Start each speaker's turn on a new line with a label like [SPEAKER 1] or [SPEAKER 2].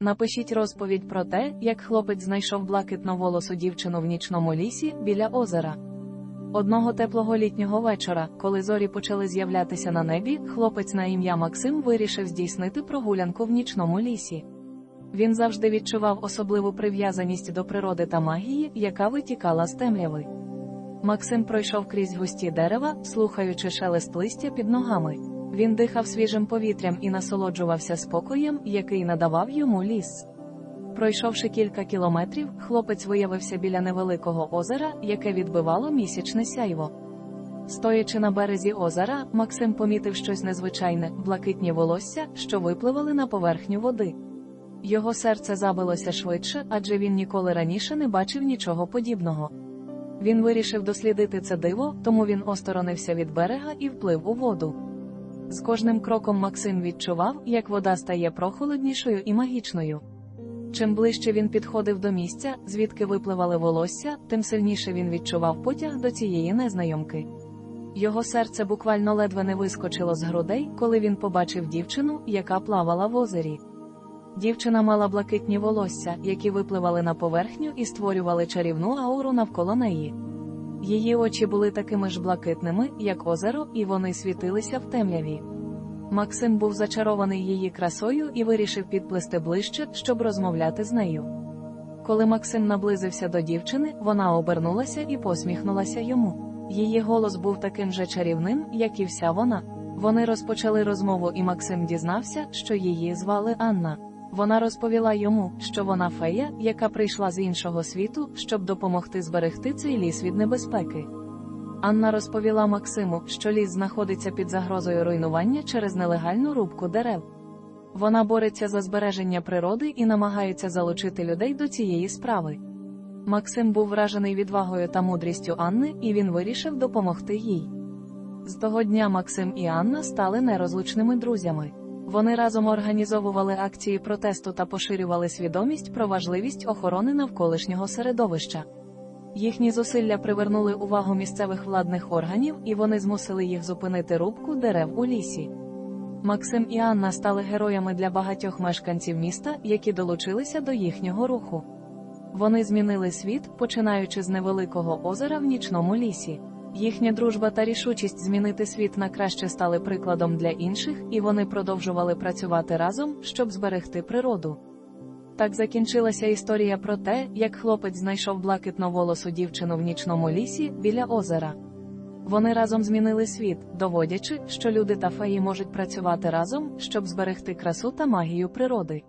[SPEAKER 1] Напишіть розповідь про те, як хлопець знайшов блакитно-волосу дівчину в нічному лісі біля озера. Одного теплого літнього вечора, коли зорі почали з'являтися на небі, хлопець на ім'я Максим вирішив здійснити прогулянку в нічному лісі. Він завжди відчував особливу прив'язаність до природи та магії, яка витікала з темряви. Максим пройшов крізь густі дерева, слухаючи шелест листя під ногами. Він дихав свіжим повітрям і насолоджувався спокоєм, який надавав йому ліс. Пройшовши кілька кілометрів, хлопець виявився біля невеликого озера, яке відбивало місячне сяйво. Стоячи на березі озера, Максим помітив щось незвичайне блакитні волосся, що випливали на поверхню води. Його серце забилося швидше, адже він ніколи раніше не бачив нічого подібного. Він вирішив дослідити це диво, тому він осторонився від берега і вплив у воду. З кожним кроком Максим відчував, як вода стає прохолоднішою і магічною. Чим ближче він підходив до місця, звідки випливали волосся, тим сильніше він відчував потяг до цієї незнайомки. Його серце буквально ледве не вискочило з грудей, коли він побачив дівчину, яка плавала в озері. Дівчина мала блакитні волосся, які випливали на поверхню і створювали чарівну ауру навколо неї. Її очі були такими ж блакитними, як озеро, і вони світилися в темряві. Максим був зачарований її красою і вирішив підплисти ближче, щоб розмовляти з нею. Коли Максим наблизився до дівчини, вона обернулася і посміхнулася йому. Її голос був таким же чарівним, як і вся вона. Вони розпочали розмову, і Максим дізнався, що її звали Анна. Вона розповіла йому, що вона фея, яка прийшла з іншого світу, щоб допомогти зберегти цей ліс від небезпеки. Анна розповіла Максиму, що ліс знаходиться під загрозою руйнування через нелегальну рубку дерев. Вона бореться за збереження природи і намагається залучити людей до цієї справи. Максим був вражений відвагою та мудрістю Анни, і він вирішив допомогти їй. З того дня Максим і Анна стали нерозлучними друзями. Вони разом організовували акції протесту та поширювали свідомість про важливість охорони навколишнього середовища. Їхні зусилля привернули увагу місцевих владних органів, і вони змусили їх зупинити рубку дерев у лісі. Максим і Анна стали героями для багатьох мешканців міста, які долучилися до їхнього руху. Вони змінили світ, починаючи з невеликого озера в нічному лісі. Їхня дружба та рішучість змінити світ на краще стали прикладом для інших, і вони продовжували працювати разом, щоб зберегти природу. Так закінчилася історія про те, як хлопець знайшов блакитно волосу дівчину в нічному лісі біля озера. Вони разом змінили світ, доводячи, що люди та феї можуть працювати разом, щоб зберегти красу та магію природи.